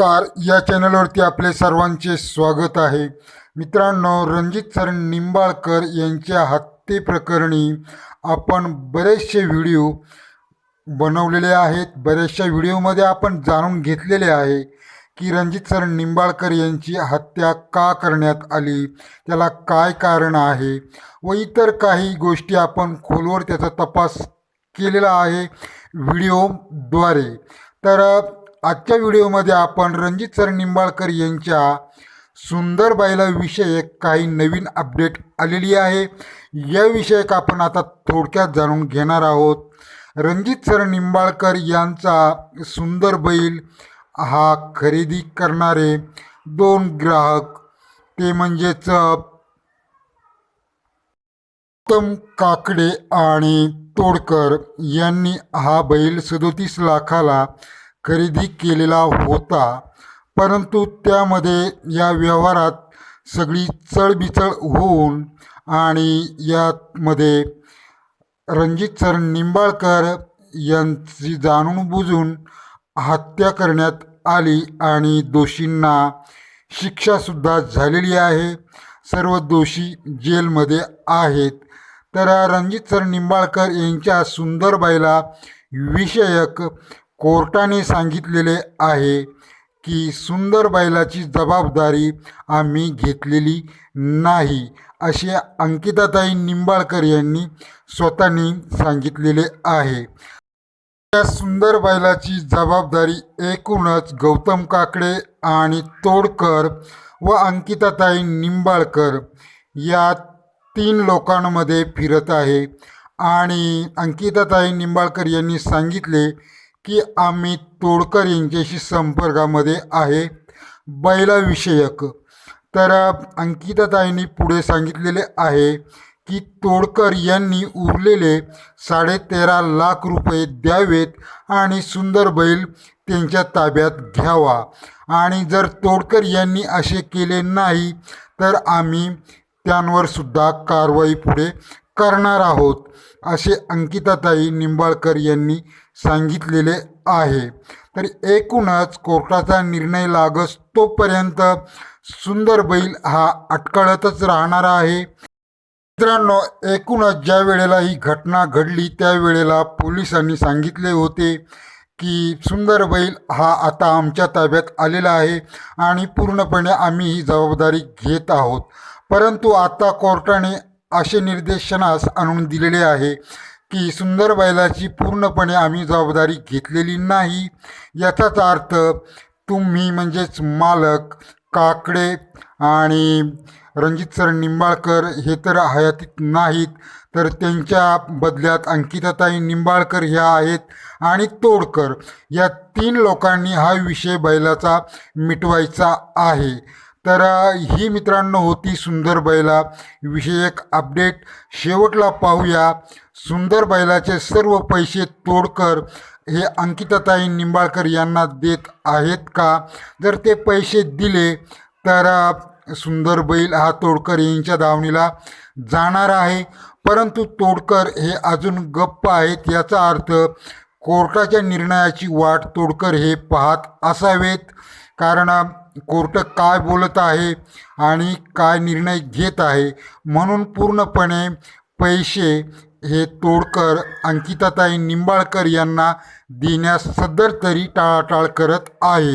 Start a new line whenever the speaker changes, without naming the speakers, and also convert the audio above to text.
नमस्कार. या चॅनलवरती आपले सर्वांचे स्वागत आहे. मित्रांनो रणजित सर निंबाळकर यांच्या हत्येप्रकरणी आपण बरेचसे व्हिडिओ बनवलेले आहेत. बऱ्याचशा व्हिडिओमध्ये आपण जाणून घेतलेले आहे की रणजित सर निंबाळकर यांची हत्या का करण्यात आली? त्याला काय कारण आहे? व इतर काही गोष्टी आपण खोलवर त्याचा तपास केलेला आहे. व्हिडिओद्वारे. तर आजच्या व्हिडिओमध्ये आपण रणजित सर निंबाळकर यांच्या सुंदर बाईला विषयक काही नवीन अपडेट आलेली आहे. या विषयक आपण आता थोडक्यात जाणून घेणार आहोत. रणजित सर निंबाळकर यांचा सुंदर बैल हा खरेदी करणारे दोन ग्राहक ते म्हणजेच उत्तम काकडे आणि तोडकर यांनी हा बैल सदोतीस लाखाला खरेदी केलेला होता. परंतु त्यामध्ये या व्यवहारात सगळी चळबिचळ होऊन आणि यामध्ये रणजित सर निंबाळकर यांची जाणून बुजून हत्या करण्यात आली आणि दोषींना शिक्षासुद्धा झालेली आहे. सर्व दोषी जेलमध्ये आहेत. तर रणजित सर निंबाळकर यांच्या सुंदरबाईला विषयक कोर्टाने सांगितलेले आहे की सुंदर बैलाची जबाबदारी आम्ही घेतलेली नाही असे अंकिताताई निंबाळकर यांनी स्वतःनी सांगितलेले आहे. त्या सुंदर बैलाची जबाबदारी एकूणच गौतम काकडे आणि तोडकर व अंकिताताई निंबाळकर या तीन लोकांमध्ये फिरत आहे. आणि अंकिताताई निंबाळकर यांनी सांगितले की आम्ही तोडकर यांच्याशी संपर्कामध्ये आहे. बैलाविषयक. तर अंकिताताईंनी पुढे सांगितलेले आहे की तोडकर यांनी उरलेले साडेतेरा लाख रुपये द्यावेत आणि सुंदर बैल त्यांच्या ताब्यात घ्यावा. आणि जर तोडकर यांनी असे केले नाही तर आम्ही त्यांवर सुद्धा कारवाई पुढे करणार आहोत असे अंकिताताई निंबाळकर यांनी सांगितलेले आहे. तर एकूणच कोर्टाचा निर्णय लागस तोपर्यंत सुंदर बैल हा अटकळतच राहणार आहे. मित्रांनो एकूणच ज्या वेळेला ही घटना घडली त्यावेळेला पोलिसांनी सांगितले होते की सुंदर बैल हा आता आमच्या ताब्यात आलेला आहे आणि पूर्णपणे आम्ही ही जबाबदारी घेत आहोत. परंतु आता कोर्टाने असे निर्देशनास आणून दिलेले आहे की सुंदर बैलाची पूर्णपणे आम्ही जबाबदारी घेतलेली नाही. याचाच अर्थ तुम्ही म्हणजेच मालक काकडे आणि रणजित सर निंबाळकर हे तर हयातीत नाहीत तर त्यांच्या बदल्यात अंकिताताई निंबाळकर ह्या आहेत आणि तोडकर. या तीन लोकांनी हा विषय बैलाचा मिटवायचा आहे. तर ही मित्रांनो होती सुंदर बैला. विषयक अपडेट शेवटला पाहूया. सुंदर बैलाचे सर्व पैसे तोडकर हे अंकिताताई निंबाळकर यांना देत आहेत का? जर ते पैसे दिले तर सुंदर बैल हा तोडकर यांच्या दावणीला जाणार आहे. परंतु तोडकर हे अजून गप्प आहेत याचा अर्थ कोर्टाच्या निर्णयाची वाट तोडकर हे पाहत असावेत. कारण कोर्ट काय बोलत आहे आणि काय निर्णय घेत आहे म्हणून पूर्णपणे पैसे हे तोडकर अंकिताताई निंबाळकर यांना देण्यास सदर तरी टाळाटाळ करत आहे